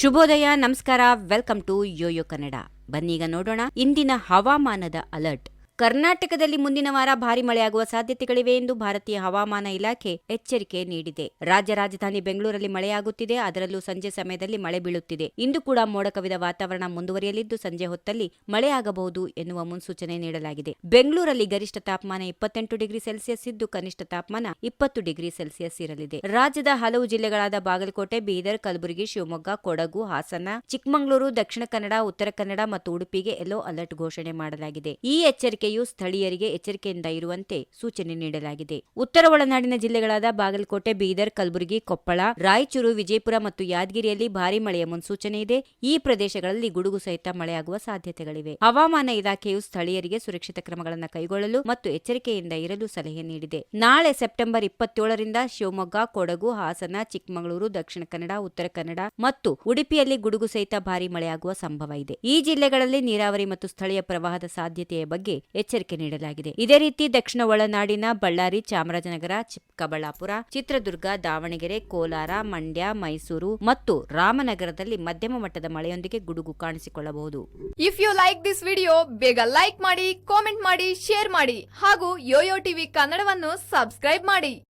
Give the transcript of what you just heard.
ಶುಭೋದಯ ನಮಸ್ಕಾರ. Welcome to YoYo Kannada ಬನ್ನೀಗ ನೋಡೋಣ ಇಂದಿನ ಹವಾಮಾನದ ಅಲರ್ಟ್ ಕರ್ನಾಟಕದಲ್ಲಿ ಮುಂದಿನ ವಾರ ಭಾರಿ ಮಳೆಯಾಗುವ ಸಾಧ್ಯತೆಗಳಿವೆ ಎಂದು ಭಾರತೀಯ ಹವಾಮಾನ ಇಲಾಖೆ ಎಚ್ಚರಿಕೆ ನೀಡಿದೆ. ರಾಜ್ಯ ರಾಜಧಾನಿ ಬೆಂಗಳೂರಲ್ಲಿ ಮಳೆಯಾಗುತ್ತಿದೆ. ಅದರಲ್ಲೂ ಸಂಜೆ ಸಮಯದಲ್ಲಿ ಮಳೆ ಬೀಳುತ್ತಿದೆ. ಇಂದು ಕೂಡ ಮೋಡ ಕವಿದ ವಾತಾವರಣ ಮುಂದುವರಿಯಲಿದ್ದು, ಸಂಜೆ ಹೊತ್ತಲ್ಲಿ ಮಳೆಯಾಗಬಹುದು ಎನ್ನುವ ಮುನ್ಸೂಚನೆ ನೀಡಲಾಗಿದೆ. ಬೆಂಗಳೂರಲ್ಲಿ ಗರಿಷ್ಠ ತಾಪಮಾನ ಇಪ್ಪತ್ತೆಂಟು ಡಿಗ್ರಿ ಸೆಲ್ಸಿಯಸ್ ಇದ್ದು, ಕನಿಷ್ಠ ತಾಪಮಾನ ಇಪ್ಪತ್ತು ಡಿಗ್ರಿ ಸೆಲ್ಸಿಯಸ್ ಇರಲಿದೆ. ರಾಜ್ಯದ ಹಲವು ಜಿಲ್ಲೆಗಳಾದ ಬಾಗಲಕೋಟೆ, ಬೀದರ್, ಕಲಬುರಗಿ, ಶಿವಮೊಗ್ಗ, ಕೊಡಗು, ಹಾಸನ, ಚಿಕ್ಕಮಗಳೂರು, ದಕ್ಷಿಣ ಕನ್ನಡ, ಉತ್ತರ ಕನ್ನಡ ಮತ್ತು ಉಡುಪಿಗೆ ಯೆಲ್ಲೋ ಅಲರ್ಟ್ ಘೋಷಣೆ ಮಾಡಲಾಗಿದೆ. ಈ ಎಚ್ಚರಿಕೆಯು ಸ್ಥಳೀಯರಿಗೆ ಎಚ್ಚರಿಕೆಯಿಂದ ಇರುವಂತೆ ಸೂಚನೆ ನೀಡಲಾಗಿದೆ. ಉತ್ತರ ಒಳನಾಡಿನ ಜಿಲ್ಲೆಗಳಾದ ಬಾಗಲಕೋಟೆ, ಬೀದರ್, ಕಲಬುರಗಿ, ಕೊಪ್ಪಳ, ರಾಯಚೂರು, ವಿಜಯಪುರ ಮತ್ತು ಯಾದಗಿರಿಯಲ್ಲಿ ಭಾರಿ ಮಳೆಯ ಮುನ್ಸೂಚನೆ ಇದೆ. ಈ ಪ್ರದೇಶಗಳಲ್ಲಿ ಗುಡುಗು ಸಹಿತ ಮಳೆಯಾಗುವ ಸಾಧ್ಯತೆಗಳಿವೆ. ಹವಾಮಾನ ಇಲಾಖೆಯು ಸ್ಥಳೀಯರಿಗೆ ಸುರಕ್ಷಿತ ಕ್ರಮಗಳನ್ನು ಕೈಗೊಳ್ಳಲು ಮತ್ತು ಎಚ್ಚರಿಕೆಯಿಂದ ಇರಲು ಸಲಹೆ ನೀಡಿದೆ. ನಾಳೆ ಸೆಪ್ಟೆಂಬರ್ ಇಪ್ಪತ್ತೇಳರಿಂದ ಶಿವಮೊಗ್ಗ, ಕೊಡಗು, ಹಾಸನ, ಚಿಕ್ಕಮಗಳೂರು, ದಕ್ಷಿಣ ಕನ್ನಡ, ಉತ್ತರ ಕನ್ನಡ ಮತ್ತು ಉಡುಪಿಯಲ್ಲಿ ಗುಡುಗು ಸಹಿತ ಭಾರಿ ಮಳೆಯಾಗುವ ಸಂಭವ ಇದೆ. ಈ ಜಿಲ್ಲೆಗಳಲ್ಲಿ ನೀರಾವರಿ ಮತ್ತು ಸ್ಥಳೀಯ ಪ್ರವಾಹದ ಸಾಧ್ಯತೆಯ ಬಗ್ಗೆ ಎಚ್ಚರಿಕೆ ನೀಡಲಾಗಿದೆ. ಇದೇ ರೀತಿ ದಕ್ಷಿಣ ಒಳನಾಡಿನ ಬಳ್ಳಾರಿ, ಚಾಮರಾಜನಗರ ಚಿಕ್ಕಬಳ್ಳಾಪುರ ಚಿತ್ರದುರ್ಗ, ದಾವಣಗೆರೆ, ಕೋಲಾರ, ಮಂಡ್ಯ, ಮೈಸೂರು ಮತ್ತು ರಾಮನಗರದಲ್ಲಿ ಮಧ್ಯಮ ಮಟ್ಟದ ಮಳೆಯೊಂದಿಗೆ ಗುಡುಗು ಕಾಣಿಸಿಕೊಳ್ಳಬಹುದು. If you like this video ಬೇಗ ಲೈಕ್ ಮಾಡಿ ಕಾಮೆಂಟ್ ಮಾಡಿ ಶೇರ್ ಮಾಡಿ ಹಾಗೂ ಯೋಯೋ ಟಿವಿ ಕನ್ನಡವನ್ನು ಸಬ್ಸ್ಕ್ರೈಬ್ ಮಾಡಿ.